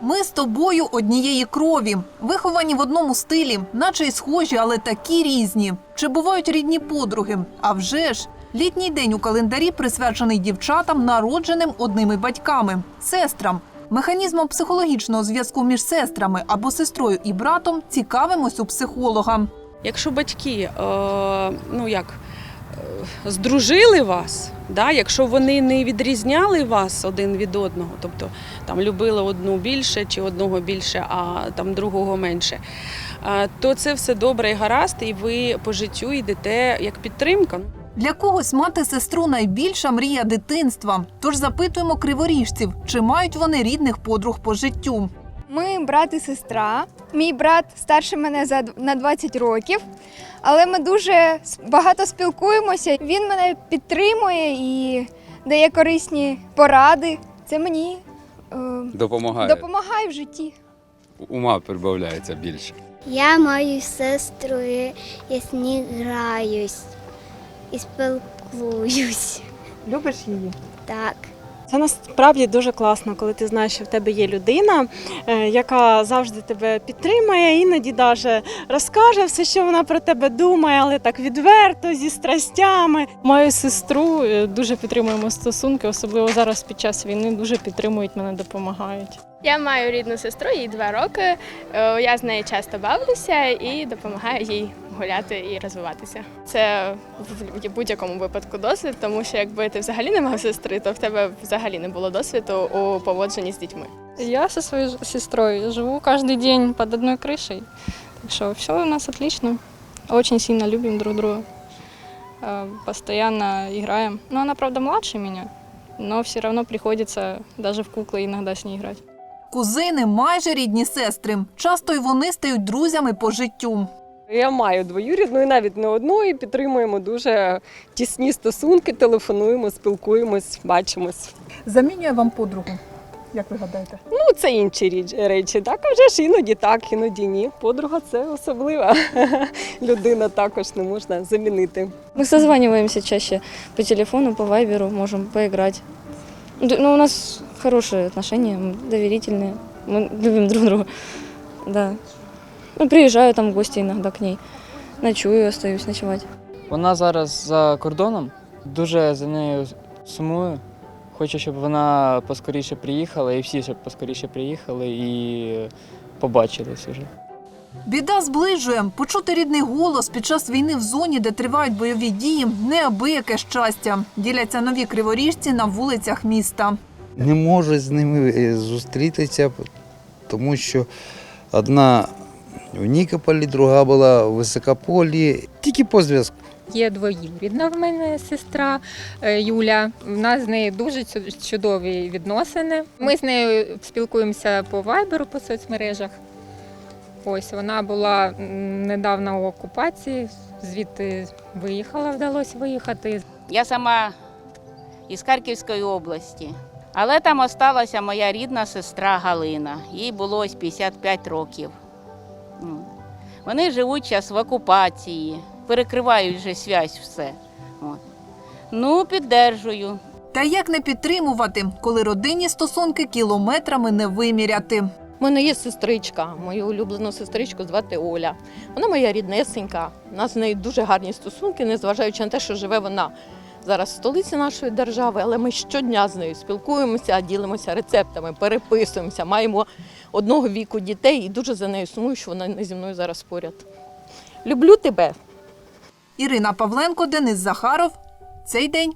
Ми з тобою однієї крові, виховані в одному стилі, наче й схожі, але такі різні. Чи бувають рідні подруги? А вже ж літній день у календарі присвячений дівчатам, народженим одними батьками, сестрам. Механізмом психологічного зв'язку між сестрами або сестрою і братом цікавимось у психолога. Якщо батьки, е, ну як, здружили вас, да, якщо вони не відрізняли вас один від одного, тобто там любили одну більше чи одного більше, а там другого менше, то це все добре і гаразд, і ви по життю йдете як підтримка. Для когось мати сестру найбільша мрія дитинства. Тож запитуємо криворіжців, чи мають вони рідних подруг по життю. Ми брат і сестра. Мій брат старше мене за на 20 років, але ми дуже багато спілкуємося. Він мене підтримує і дає корисні поради. Це мені е, Допомагає. допомагає в житті. Ума прибавляється більше. Я маю сестру, я з нею граюсь і спілкуюсь. Любиш її? Так. Це насправді дуже класно, коли ти знаєш, що в тебе є людина, е, яка завжди тебе підтримує, іноді даже розкаже все, що вона про тебе думає, але так відверто, зі страстями. Маю сестру, е, дуже підтримуємо стосунки, особливо зараз під час війни дуже підтримують мене, допомагають. Я маю рідну сестру, їй два роки. Е, Я з нею часто бавлюся і допомагаю їй гуляти і розвиватися. Це в будь-якому випадку досвід, тому що якби ти взагалі не мав сестри, то в тебе взагалі не було досвіду у поводженні з дітьми. Я со своей ж- сестрой живу каждый день под одной крышей, так что все у нас отлично. Очень сильно любим друг друга, Э, постоянно играем. Но она, правда, младше меня, но все равно приходится даже в куклы иногда с ней играть. Кузини майже рідні сестри. Часто й вони стають друзями по життю. Я маю двоюрідну і навіть не одну, і підтримуємо дуже тісні стосунки, телефонуємо, спілкуємось, бачимось. Замінює вам подругу. Як ви гадаєте? Ну, це інші річ- речі. Так, а вже ж іноді так, іноді ні. Подруга це особлива людина, також не можна замінити. Мы созваниваемся чаще по телефону, по вайберу, можем поиграть. Д- Ну, у нас хорошие отношения, мы доверительные, мы любим друг друга. Да. Ну, приезжаю там в гости иногда к ней, ночую, остаюсь ночевать. Вона зараз за кордоном, дуже за нею сумую. Хочу, щоб вона поскоріше приїхала, і всі щоб поскоріше приїхали і побачились уже. Біда зближує. Почути рідний голос під час війни в зоні, де тривають бойові дії, неабияке щастя. Діляться нові криворіжці на вулицях міста. не можу з ними е, зустрітися, тому що одна в Нікополі, друга була в Високополі, тільки по зв'язку. Є двоюрідна в мене сестра е, Юля. У нас з нею дуже чудові відносини. Ми з нею спілкуємося по вайберу, по соцмережах. Ось вона була недавно у окупації, звідти виїхала, вдалося виїхати. Я сама із Харківської області. Але там осталася моя рідна сестра Галина. Їй було ось 55 років. Вони живуть зараз в окупації, перекривають вже связь все. От. Ну, піддержую. Та як не підтримувати, коли родинні стосунки кілометрами не виміряти? У мене є сестричка, мою улюблену сестричку звати Оля. Вона моя ріднесенька. У нас з нею дуже гарні стосунки, незважаючи на те, що живе вона зараз в столиці нашої держави, але ми щодня з нею спілкуємося, ділимося рецептами, переписуємося, маємо одного віку дітей і дуже за нею сумую, що вона не зі мною зараз поряд. Люблю тебе. Ірина Павленко, Денис Захаров. Цей день